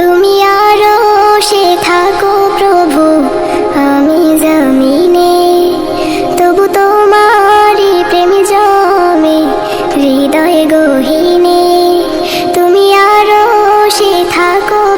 তুমি আরও সে থাকো প্রভু, আমি জমিনে। তবু তোমারই প্রেম জমে, হৃদয় গহিনে। তুমি আরও সে থাকো